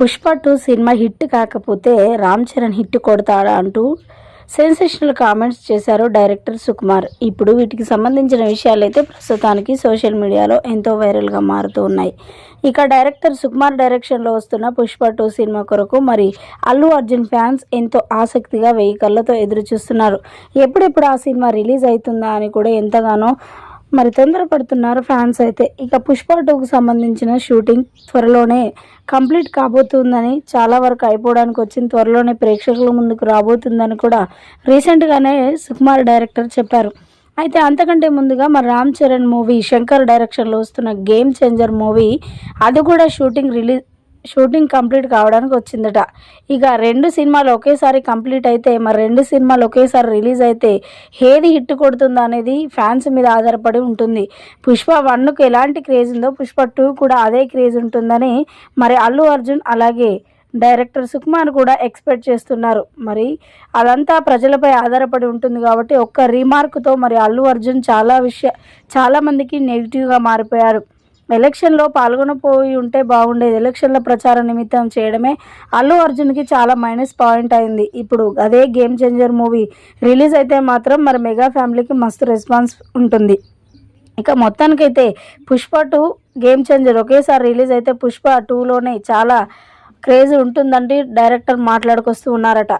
Pushpa two cinema hit కాకపోతే Ram Charan hit కొడతాడా అంటూ సెన్సేషనల్ కామెంట్స్ చేశారు డైరెక్టర్ సుకుమార్. ఇప్పుడు వీటికి సంబంధించిన విషయాలైతే ప్రస్తుతానికి సోషల్ మీడియాలో ఎంతో వైరల్గా మారుతూ ఉన్నాయి. ఇక డైరెక్టర్ సుకుమార్ డైరెక్షన్లో వస్తున్న పుష్ప టూ సినిమా కొరకు మరి అల్లు అర్జున్ ఫ్యాన్స్ ఎంతో ఆసక్తిగా వెయ్యి కళ్ళతో ఎదురు చూస్తున్నారు ఎప్పుడెప్పుడు ఆ సినిమా రిలీజ్ అవుతుందా అని కూడా ఎంతగానో మరి తొందరపడుతున్నారు ఫ్యాన్స్ అయితే. ఇక పుష్ప టూకు సంబంధించిన షూటింగ్ త్వరలోనే కంప్లీట్ కాబోతుందని చాలా వరకు అయిపోవడానికి వచ్చింది త్వరలోనే ప్రేక్షకుల ముందుకు రాబోతుందని కూడా రీసెంట్గానే సుకుమార్ డైరెక్టర్ చెప్పారు. అయితే అంతకంటే ముందుగా మరి రామ్ చరణ్ మూవీ శంకర్ డైరెక్షన్లో వస్తున్న గేమ్ చేంజర్ మూవీ అది కూడా షూటింగ్ రిలీజ్ షూటింగ్ కంప్లీట్ కావడానికి వచ్చిందట. ఇక రెండు సినిమాలు ఒకేసారి కంప్లీట్ అయితే మరి రెండు సినిమాలు ఒకేసారి రిలీజ్ అయితే ఏది హిట్ కొడుతుందో అనేది ఫ్యాన్స్ మీద ఆధారపడి ఉంటుంది. పుష్ప వన్కు ఎలాంటి క్రేజ్ ఉందో పుష్ప టూ కూడా అదే క్రేజ్ ఉంటుందని మరి అల్లు అర్జున్ అలాగే డైరెక్టర్ సుకుమార్ కూడా ఎక్స్పెక్ట్ చేస్తున్నారు. మరి అదంతా ప్రజలపై ఆధారపడి ఉంటుంది కాబట్టి ఒక్క రీమార్క్తో మరి అల్లు అర్జున్ చాలా విషయ చాలామందికి నెగిటివ్గా మారిపోయారు. ఎలక్షన్లో పాల్గొనపోయి ఉంటే బాగుండేది. ఎలక్షన్ల ప్రచార నిమిత్తం చేయడమే అల్లు అర్జున్కి చాలా మైనస్ పాయింట్ అయింది. ఇప్పుడు అదే గేమ్ చేంజర్ మూవీ రిలీజ్ అయితే మాత్రం మరి మెగా ఫ్యామిలీకి మస్తు రెస్పాన్స్ ఉంటుంది. ఇక మొత్తానికైతే పుష్ప టూ గేమ్ చేంజర్ ఒకేసారి రిలీజ్ అయితే పుష్ప టూలోనే చాలా క్రేజ్ ఉంటుందంటే డైరెక్టర్ మాట్లాడుకొస్తూ ఉన్నారట.